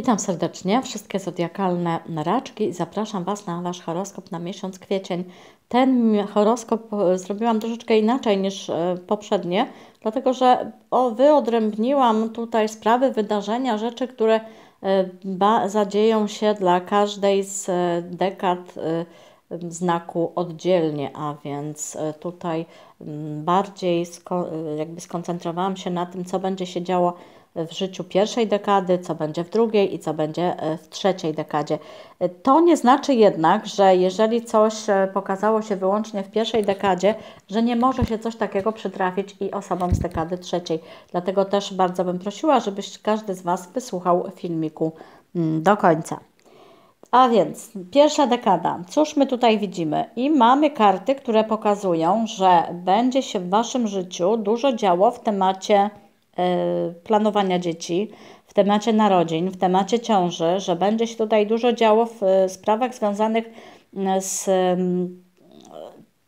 Witam serdecznie. Wszystkie zodiakalne raczki i zapraszam Was na Wasz horoskop na miesiąc kwiecień. Ten horoskop e, zrobiłam troszeczkę inaczej niż e, poprzednie, dlatego że wyodrębniłam tutaj sprawy, wydarzenia, rzeczy, które e, zadzieją się dla każdej z dekad znaku oddzielnie, a więc tutaj bardziej sko jakby skoncentrowałam się na tym, co będzie się działo w życiu pierwszej dekady, co będzie w drugiej i co będzie e, w trzeciej dekadzie. E, to nie znaczy jednak, że jeżeli coś e, pokazało się wyłącznie w pierwszej dekadzie, że nie może się coś takiego przytrafić i osobom z dekady trzeciej. Dlatego też bardzo bym prosiła, żebyś każdy z Was wysłuchał filmiku mm, do końca. A więc pierwsza dekada. Cóż my tutaj widzimy? I mamy karty, które pokazują, że będzie się w Waszym życiu dużo działo w temacie planowania dzieci, w temacie narodzin, w temacie ciąży, że będzie się tutaj dużo działo w e, sprawach związanych z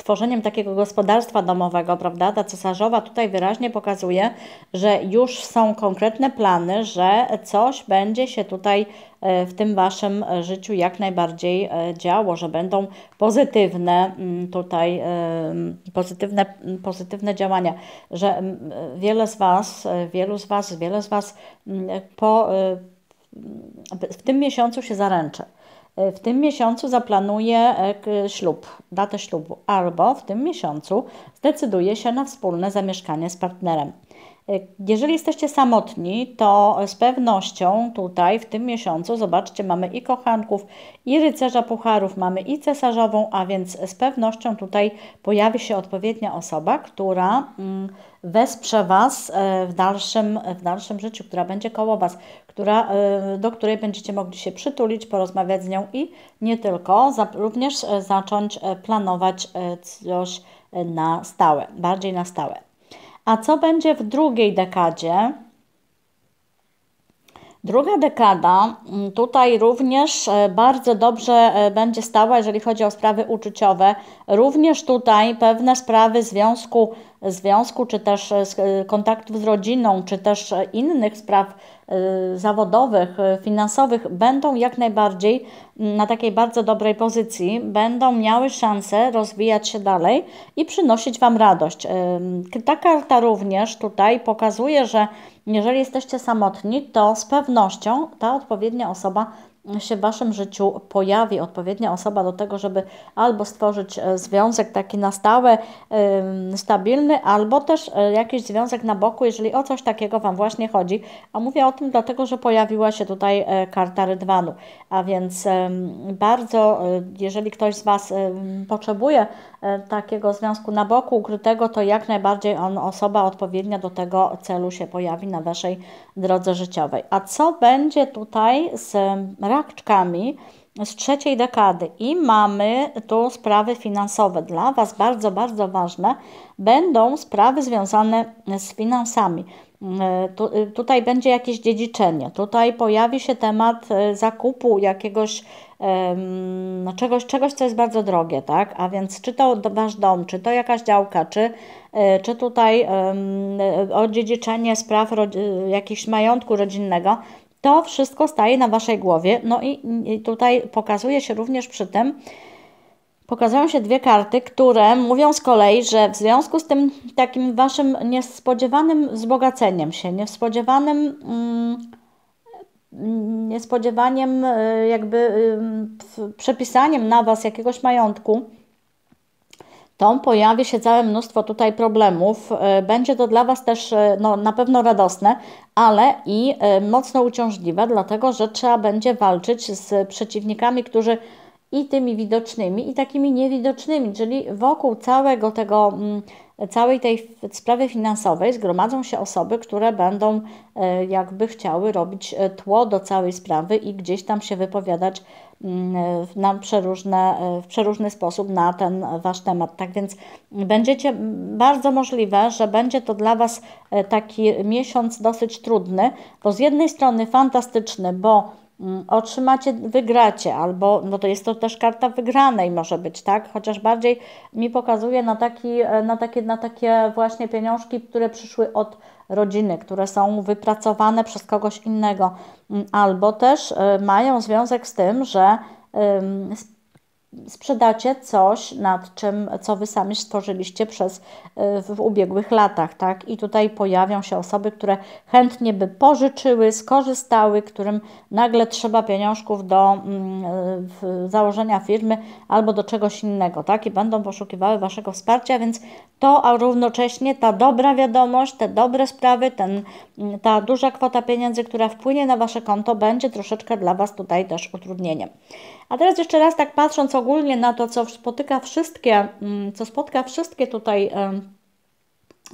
tworzeniem takiego gospodarstwa domowego, prawda? Ta cesarzowa tutaj wyraźnie pokazuje, że już są konkretne plany, że coś będzie się tutaj e, w tym Waszym życiu jak najbardziej e, działo, że będą pozytywne mm, tutaj, e, pozytywne, pozytywne działania, że wiele z Was, wielu z Was, wiele z Was po, w tym miesiącu się zaręczy. E, w tym miesiącu zaplanuje e, ślub, datę ślubu, albo w tym miesiącu zdecyduje się na wspólne zamieszkanie z partnerem. E, jeżeli jesteście samotni, to z pewnością tutaj w tym miesiącu, zobaczcie, mamy i kochanków, i rycerza pucharów, mamy i cesarzową, a więc z pewnością tutaj pojawi się odpowiednia osoba, która mm, wesprze Was e, w dalszym, w dalszym życiu, która będzie koło Was, która, e, do której będziecie mogli się przytulić, porozmawiać z nią i nie tylko, również zacząć planować coś na stałe, bardziej na stałe. A co będzie w drugiej dekadzie? Druga dekada mm, tutaj również e, bardzo dobrze e, będzie stała, jeżeli chodzi o sprawy uczuciowe. Również tutaj pewne sprawy związku, związku czy też e, kontaktów z rodziną, czy też innych spraw zawodowych, finansowych będą jak najbardziej mm, na takiej bardzo dobrej pozycji, będą miały szansę rozwijać się dalej i przynosić Wam radość. Ta karta również tutaj pokazuje, że jeżeli jesteście samotni, to z pewnością ta odpowiednia osoba się w Waszym życiu pojawi odpowiednia osoba do tego, żeby albo stworzyć e, związek taki na stałe, stabilny, albo też e, jakiś związek na boku, jeżeli o coś takiego Wam właśnie chodzi. A mówię o tym dlatego, że pojawiła się tutaj e, karta Rydwanu. A więc bardzo, jeżeli ktoś z Was potrzebuje takiego związku na boku ukrytego, to jak najbardziej on, osoba odpowiednia do tego celu się pojawi na Waszej drodze życiowej. A co będzie tutaj z raczkami z trzeciej dekady i mamy tu sprawy finansowe. Dla Was bardzo, bardzo ważne będą sprawy związane z finansami. E, tu, e, tutaj będzie jakieś dziedziczenie, tutaj pojawi się temat e, zakupu jakiegoś um, czegoś, czegoś, co jest bardzo drogie, tak? A więc czy to Wasz dom, czy to jakaś działka, czy, czy tutaj um, odziedziczenie spraw jakichś majątku rodzinnego, to wszystko staje na Waszej głowie. No i, tutaj pokazuje się również przy tym, pokazują się dwie karty, które mówią z kolei, że w związku z tym takim Waszym niespodziewanym wzbogaceniem się, niespodziewanym, mm, niespodziewaniem y, jakby y, przepisaniem na Was jakiegoś majątku, to pojawi się całe mnóstwo tutaj problemów. E, będzie to dla Was też e, no, na pewno radosne, ale i e, mocno uciążliwe, dlatego że trzeba będzie walczyć z przeciwnikami, którzy i tymi widocznymi, i takimi niewidocznymi, czyli wokół całego tego, mm, całej tej sprawy finansowej zgromadzą się osoby, które będą jakby chciały robić tło do całej sprawy i gdzieś tam się wypowiadać na przeróżne, w przeróżny sposób na ten Wasz temat. Tak więc będziecie, bardzo możliwe, że będzie to dla Was e, taki miesiąc dosyć trudny, bo z jednej strony fantastyczny, bo mm, otrzymacie, wygracie, albo no to jest to też karta wygranej może być, tak? Chociaż bardziej mi pokazuje na, taki, e, na, takie, na takie właśnie pieniążki, które przyszły od rodziny, które są wypracowane przez kogoś innego, mm, albo też mają związek z tym, że sprzedacie coś, nad czym, co Wy sami stworzyliście przez e, w ubiegłych latach, tak? I tutaj pojawią się osoby, które chętnie by pożyczyły, skorzystały, którym nagle trzeba pieniążków do mm, e, założenia firmy albo do czegoś innego, tak? I będą poszukiwały Waszego wsparcia, więc to, a równocześnie ta dobra wiadomość, te dobre sprawy, ten, mm, ta duża kwota pieniędzy, która wpłynie na Wasze konto, będzie troszeczkę dla Was tutaj też utrudnieniem. A teraz jeszcze raz tak patrząc ogólnie na to, co spotyka wszystkie, mm, co spotka wszystkie tutaj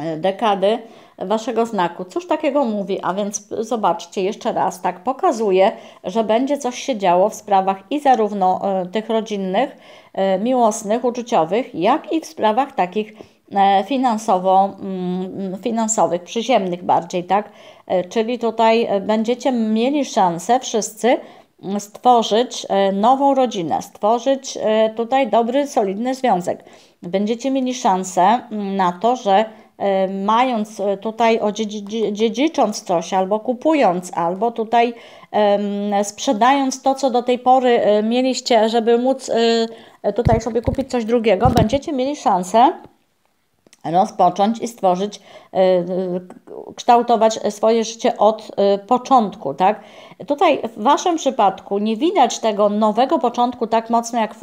e, dekady Waszego znaku. Cóż takiego mówi? A więc zobaczcie jeszcze raz, tak pokazuje, że będzie coś się działo w sprawach i zarówno e, tych rodzinnych, e, miłosnych, uczuciowych, jak i w sprawach takich finansowo, mm, finansowych, przyziemnych bardziej, tak? Czyli tutaj będziecie mieli szansę wszyscy stworzyć e, nową rodzinę, stworzyć e, tutaj dobry, solidny związek. Będziecie mieli szansę mm, na to, że e, mając tutaj, dziedzicząc coś, albo kupując, albo tutaj sprzedając to, co do tej pory mieliście, żeby móc tutaj sobie kupić coś drugiego, będziecie mieli szansę rozpocząć i stworzyć, kształtować swoje życie od początku, tak? Tutaj w Waszym przypadku nie widać tego nowego początku tak mocno jak w,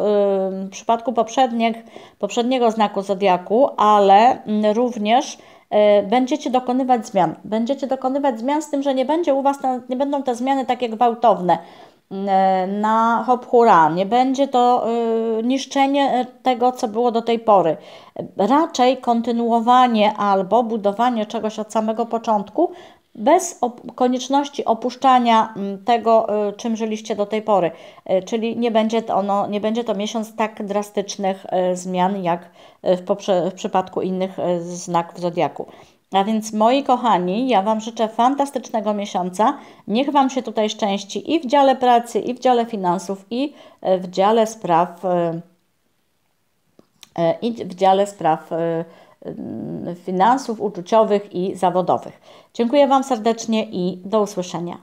przypadku poprzednich, poprzedniego znaku zodiaku, ale również y, będziecie dokonywać zmian. Będziecie dokonywać zmian z tym, że nie będzie u Was, nie będą te zmiany takie gwałtowne y, na hop hura, nie będzie to y, niszczenie tego, co było do tej pory. Raczej kontynuowanie albo budowanie czegoś od samego początku, bez op konieczności opuszczania tego, czym żyliście do tej pory. Czyli nie będzie to, ono, nie będzie to miesiąc tak drastycznych zmian, jak w, w przypadku innych znaków zodiaku. A więc moi kochani, ja Wam życzę fantastycznego miesiąca. Niech Wam się tutaj szczęści i w dziale pracy, i w dziale finansów, i w dziale spraw, i w dziale spraw finansów uczuciowych i zawodowych. Dziękuję Wam serdecznie i do usłyszenia.